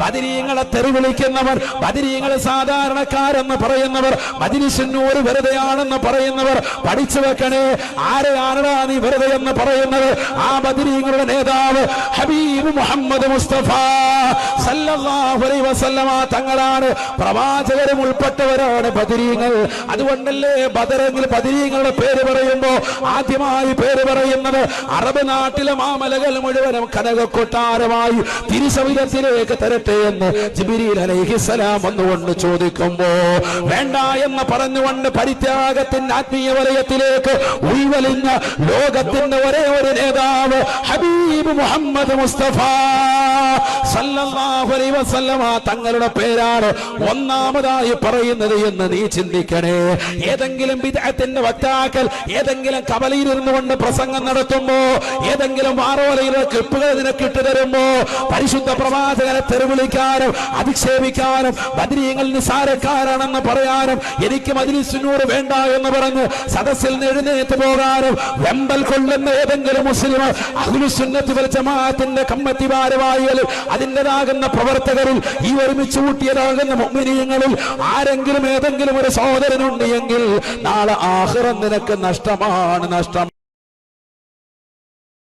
ബദിരീങ്ങളെ തെറിവിളിക്കുന്നവർ ബദിരീങ്ങൾ സാധാരണക്കാരെന്ന് പറയുന്നവർ മജിലിസിനൂർ വെറുതെയാണെന്ന് പറയുന്നവർ പഠിച്ചു വെക്കണേ ആരെയാണടാ നീ വെറുതെ എന്ന് പറയുന്നത് ആ ബദിരീങ്ങളുടെ നേതാവ് ഹബീബ് മുഹമ്മദ് മുസ്തഫ സല്ലല്ലാഹു അലൈഹി വസല്ലമ തങ്ങളാണ് പ്രവാചകരും ഉൾപ്പെട്ടവരാണ് ബദിരീങ്ങൾ. അതുകൊണ്ടല്ലേ ബദരെങ്കിൽ ബദരീങ്ങളുടെ പേര് പറയുമ്പോൾ ആദ്യമായി പേര് പറയുന്നത് അറബ് നാട്ടിലെ മാമലകൾ മുഴുവനും കനകക്കൊട്ടാരമായി തിരുസവിധത്തിലേക്ക് തരട്ടെ എന്ന് അലൈഹിസലാം വന്നുകൊണ്ട് ചോദിക്കുമ്പോ വേണ്ട എന്ന് പറഞ്ഞുകൊണ്ട് പരിത്യാഗത്തിന്റെ ആത്മീയ വലയത്തിലേക്ക് ഉൾവലിഞ്ഞ ലോകത്തിന്റെ ഒരേ ഒരു നേതാവ് ഹബീബ് മുഹമ്മദ് മുസ്തഫ തങ്ങളുടെ പേരാണ് ഒന്നാമതായി പറയുന്നത് എന്ന് നീ ചിന്തിക്കണേ. ഏതെങ്കിലും വിദഗ്ധത്തിന്റെ വക്താക്കൾ ഏതെങ്കിലും കവലയിൽ ഇരുന്നുകൊണ്ട് പ്രസംഗം നടത്തുമ്പോ ഏതെങ്കിലും മാറോലയിലെ ക്ലിപ്പുകൾ നിനക്ക് ഇട്ടു തരുമ്പോ പരിശുദ്ധ പ്രവാചകനെ തെരുവിളിക്കാനും അധിക്ഷേപിക്കാനും ബദ്രീയങ്ങൾ നിസാരക്കാരാണെന്ന് പറയാനും എനിക്ക് മജിലിസിനോട് വേണ്ട എന്ന് പറഞ്ഞ്. സദസ്സിൽ എഴുന്നേറ്റ് പോകാനും വെമ്പൽ കൊള്ളുന്ന ഏതെങ്കിലും മുസ്ലിം അഹ്ലുസുന്നത്ത് വൽ ജമാഅത്തിന്റെ കമ്മത്തി ഭാരവാഹികളിൽ അതിന്റെതാകുന്ന പ്രവർത്തകരിൽ ഈ ഒരുമിച്ച് കൂട്ടിയതാകുന്ന മുഅ്മിനീങ്ങളിൽ ആരെങ്കിലും ഏതെങ്കിലും ഒരു സഹോദരനുണ്ട് എങ്കിൽ നാളെ ആഹ്റം നിനക്ക് നഷ്ടമാണ് നഷ്ടം